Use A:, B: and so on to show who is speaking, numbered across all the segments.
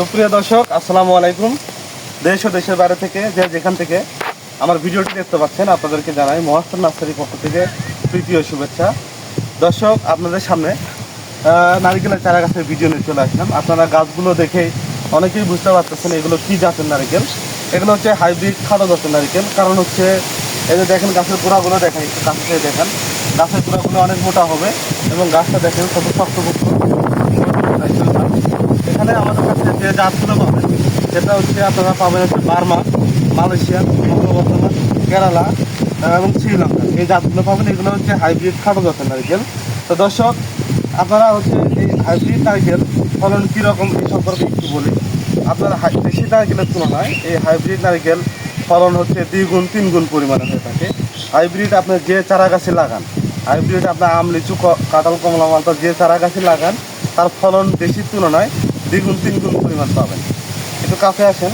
A: সুপ্রিয় দর্শক, আসসালামু আলাইকুম। দেশ ও দেশের বাইরে থেকে যে যেখান থেকে আমার ভিডিওটি দেখতে পাচ্ছেন, আপনাদেরকে জানাই মহাস্তর নার্সারির পক্ষ থেকে তৃতীয় শুভেচ্ছা। দর্শক, আপনাদের সামনে নারিকেলের চারা গাছের ভিডিও নিয়ে চলে আসলাম। আপনারা গাছগুলো দেখে অনেকেই বুঝতে পারতেছেন এগুলো কি জাতের নারিকেল। এগুলো হচ্ছে হাইব্রিড খাটো জাতের নারিকেল। কারণ হচ্ছে, এই যে দেখেন গাছের গোড়াগুলো, দেখেন কাছে থেকে দেখেন। গাছের গোড়াগুলো অনেক মোটা হবে এবং গাছটা দেখেন কত শক্তপোক্ত। এখানে আমাদের কাছে যে জাতগুলো পাবেন, সেটা হচ্ছে আপনারা পাবেন হচ্ছে বার্মা, মালয়েশিয়া বঙ্গবর্ধমান কেরালা এবং শ্রীলঙ্কা। এই জাতগুলো পাবেন, এগুলো হচ্ছে হাইব্রিড খাটো জাতের নারিকেল। তো দর্শক, আপনারা হচ্ছে এই হাইব্রিড নারিকেল ফলন কীরকম এই সম্পর্কে একটু বলি। আপনার দেশি নারিকেলের তুলনায় এই হাইব্রিড নারিকেল ফলন হচ্ছে দ্বিগুণ তিন গুণ পরিমাণে হয়ে থাকে। হাইব্রিড আপনি যে চারা গাছে লাগান, হাইব্রিড আপনার আম লিচু কাঁঠাল কমলা মালটা যে চারা গাছে লাগান, তার ফলন দেশির তুলনায় দ্বিগুণ, তিনগুণ পরিমাণ পাবেন। একটু কাছে আসেন।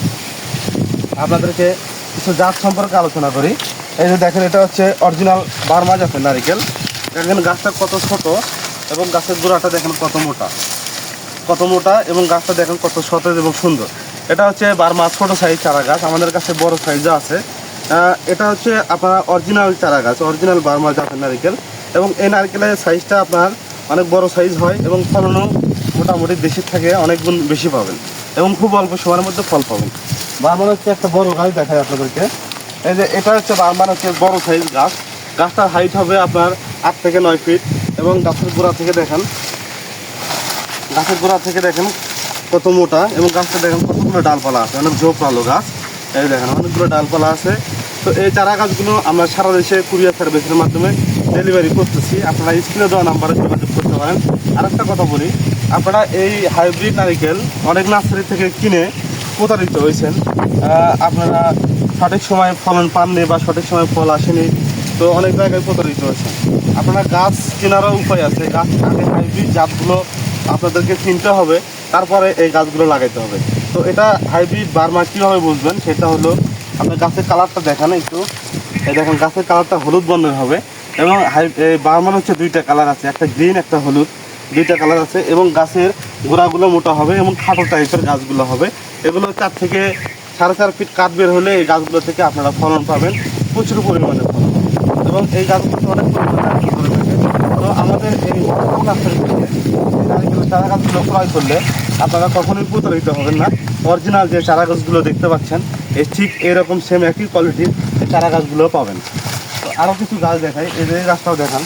A: আপনাদেরকে কিছু জাত সম্পর্কে আলোচনা করি। এই যে দেখেন, এটা হচ্ছে অরিজিনাল বার্মা জাতের নারিকেল। দেখেন গাছটা কত ছোট এবং গাছের গোড়াটা দেখেন কত মোটা। কত মোটা এবং গাছটা দেখেন কত সতেজ এবং সুন্দর। এটা হচ্ছে বার্মা ছোট সাইজ চারা গাছ। আমাদের কাছে বড় সাইজও আছে। এটা হচ্ছে আপনার অরিজিনাল চারা গাছ অরিজিনাল বার্মা জাতের নারিকেল। এবং এই নারকেলের সাইজটা আপনার অনেক বড় সাইজ হয় এবং ফলনও মোটামুটি বেশি থাকে অনেক গুণ বেশি পাবেন এবং খুব অল্প সময়ের মধ্যে ফল পাবেন। বার্মান হচ্ছে একটা বড় গাছ দেখায় আপনাদেরকে। এই যে এটা হচ্ছে বার্মান হচ্ছে বড় সাইজ গাছ। গাছটার হাইট হবে আপনার আট থেকে নয় ফিট এবং গাছের গোড়া থেকে দেখেন। গাছের গোড়া থেকে দেখেন কত মোটা এবং গাছটা দেখেন কতগুলো ডালপালা আছে। অনেক ঝোপালো গাছ। এই দেখেন অনেকগুলো ডালপালা আছে। তো এই চারা গাছগুলো আমরা সারা দেশে কুরিয়ার সার্ভিসের মাধ্যমে ডেলিভারি করতেছি। আপনারা স্ক্রিনে দেওয়া নাম্বারে যোগাযোগ করতে পারেন আর একটা কথা বলি। আপনারা এই হাইব্রিড নারিকেল অনেক নার্সারি থেকে কিনে প্রতারিত হয়েছেন। আপনারা সঠিক সময়ে ফলন পাননি বা সঠিক সময়ে ফল আসেনি, তো অনেক জায়গায় প্রতারিত হয়েছেন। আপনারা গাছ কেনারও উপায় আছে। গাছ আগে হাইব্রিড জাতগুলো আপনাদেরকে কিনতে হবে, তারপরে এই গাছগুলো লাগাইতে হবে। তো এটা হাইব্রিড বার্মা কীভাবে বুঝবেন? সেটা হলো আপনার গাছের কালারটা দেখান একটু। এই দেখেন, গাছের কালারটা হলুদ বর্ণের হবে। এবং বার্মার হচ্ছে দুইটা কালার আছে, একটা গ্রিন, একটা হলুদ। দুইটা কালার আছে এবং গাছের গোড়াগুলো মোটা হবে এবং খাটো টাইপের গাছগুলো হবে। এগুলো চার থেকে সাড়ে চার ফিট কাঠ বের হলে এই গাছগুলো থেকে আপনারা ফলন পাবেন, প্রচুর পরিমাণে ফলন। এবং এই গাছগুলো অনেক পরিমাণে ধরে থাকে তো আমাদের এই চারা গাছগুলো ক্রয় করলে আপনারা কখনোই প্রতারিত হবেন না। অরিজিনাল যে চারা গাছগুলো দেখতে পাচ্ছেন এই ঠিক এরকম সেম একই কোয়ালিটির চারা গাছগুলো পাবেন। আরও কিছু গাছ দেখাই। এই যে এই গাছটাও দেখান।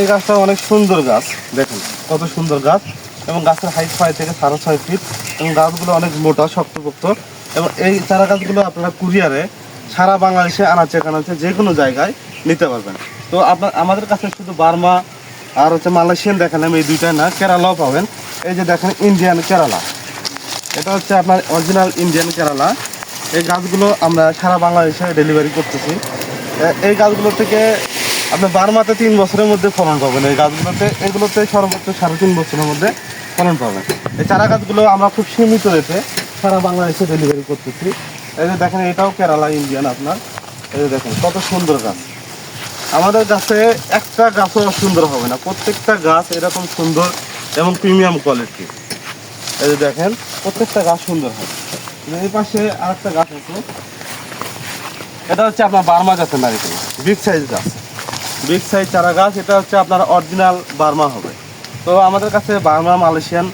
A: এই গাছটা অনেক সুন্দর গাছ। দেখুন, কত সুন্দর গাছ। এবং গাছের হাইট ছয় থেকে সাড়ে ছয় ফিট এবং গাছগুলো অনেক মোটা, শক্তপোক্ত। এবং এই চারা গাছগুলো আপনারা কুরিয়ারে সারা বাংলাদেশে আনাচে কানাচে যে কোনো জায়গায় নিতে পারবেন। তো আপনার আমাদের কাছে শুধু বার্মা আর হচ্ছে মালয়েশিয়ান দেখালাম, এই দুইটা না, কেরালাও পাবেন। এই যে দেখেন ইন্ডিয়ান কেরালা এটা হচ্ছে আপনার অরিজিনাল ইন্ডিয়ান কেরালা এই গাছগুলো আমরা সারা বাংলাদেশে ডেলিভারি করতেছি। এই গাছগুলো থেকে আপনি বারমাতে তিন বছরের মধ্যে ফলন পাবেন। এই গাছগুলোতে, এগুলোতে সর্বোচ্চ সাড়ে তিন বছরের মধ্যে ফলন পাবেন। এই চারা গাছগুলো আমরা খুব সীমিত রেটে সারা বাংলাদেশে ডেলিভারি করতেছি। এই যে দেখেন, এটাও কেরালা ইন্ডিয়ান আপনার। এই যে দেখেন, কত সুন্দর গাছ। আমাদের গাছে একটা গাছও সুন্দর হবে না। প্রত্যেকটা গাছ এরকম সুন্দর এবং প্রিমিয়াম কোয়ালিটি এই যে দেখেন, প্রত্যেকটা গাছ সুন্দর হয়। এই পাশে গাছ এটা হচ্ছে আপনার বার্মা বিগ সাইজ গাছ। বিগ সাইজ এটা হচ্ছে আপনার অরিজিনাল বার্মা হবে। তো আমাদের কাছে বার্মা, মালয়েশিয়ান,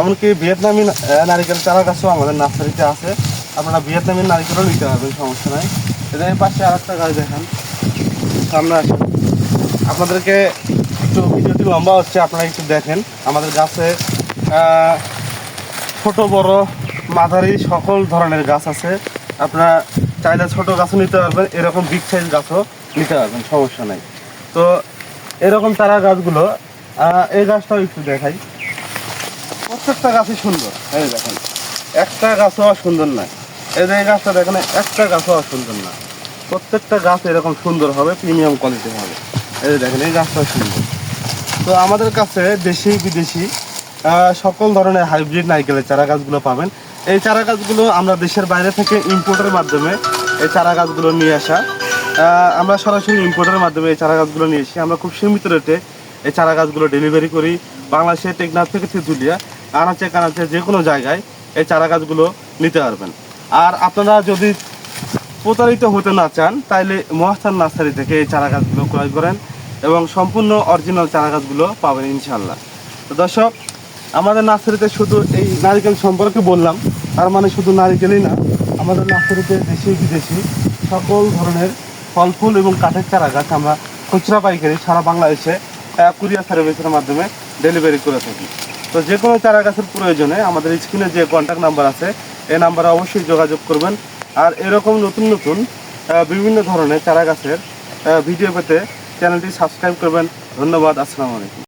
A: এমনকি ভিয়েতনামি নারিকেল চারা গাছও আমাদের নার্সারিতে আছে। আপনারা ভিয়েতনামি নারিকেলও নিতে পারবেন, সমস্যা নাই। এটা এই পাশে আরেকটা গাছ দেখেন। সামনে আসেন। আপনাদেরকে একটু ভিডিওটি লম্বা হচ্ছে, আপনারা একটু দেখেন। আমাদের গাছে ছোট, বড় মাঝারি সকল ধরনের গাছ আছে। আপনারা চাইলে ছোট গাছও নিতে পারবেন, এরকম বিগ সাইজ গাছও নিতে পারবেন, সমস্যা নাই। তো এরকম চারা গাছগুলো এই গাছটাও একটু দেখাই। প্রত্যেকটা গাছই সুন্দর, এই দেখেন। একটা গাছও সুন্দর নয় এই যে এই গাছটা দেখেন, একটা গাছও সুন্দর না। প্রত্যেকটা গাছ এরকম সুন্দর হবে প্রিমিয়াম কোয়ালিটি হবে। এই যে দেখেন, এই গাছটাও সুন্দর। তো আমাদের কাছে দেশি বিদেশি সকল ধরনের হাইব্রিড নারকেলের চারা গাছগুলো পাবেন। এই চারা গাছগুলো আমরা দেশের বাইরে থেকে ইম্পোর্টের মাধ্যমে এই চারা গাছগুলো নিয়ে আসা। আমরা সরাসরি ইম্পোর্টের মাধ্যমে এই চারা গাছগুলো নিয়ে এসি আমরা খুব সীমিত রেটে এই চারা গাছগুলো ডেলিভারি করি। বাংলাদেশের টেকনাফ থেকে তেঁতুলিয়া, আনাচে কানাচে যে কোনো জায়গায় এই চারা গাছগুলো নিতে পারবেন। আর আপনারা যদি প্রতারিত হতে না চান তাহলে মহাস্থান নার্সারি থেকে এই চারা গাছগুলো ক্রয় করেন এবং সম্পূর্ণ অরিজিনাল চারা গাছগুলো পাবেন ইনশাল্লাহ তো দর্শক, আমাদের নার্সারিতে শুধু এই নারিকেল সম্পর্কে বললাম তার মানে শুধু নারিকেলই না, আমাদের নার্সারিতে দেশি বিদেশি সকল ধরনের ফল, ফুল এবং কাঠের চারা গাছ আমরা খুচরা পাইকারি সারা বাংলাদেশে কুরিয়ার সার্ভিসের মাধ্যমে ডেলিভারি করে থাকি। তো যে কোনো চারা গাছের প্রয়োজনে আমাদের স্ক্রিনে যে কন্ট্যাক্ট নাম্বার আছে, এই নাম্বারে অবশ্যই যোগাযোগ করবেন। আর এরকম নতুন নতুন বিভিন্ন ধরনের চারা গাছের ভিডিও পেতে চ্যানেলটি সাবস্ক্রাইব করবেন। ধন্যবাদ, আসসালামু আলাইকুম।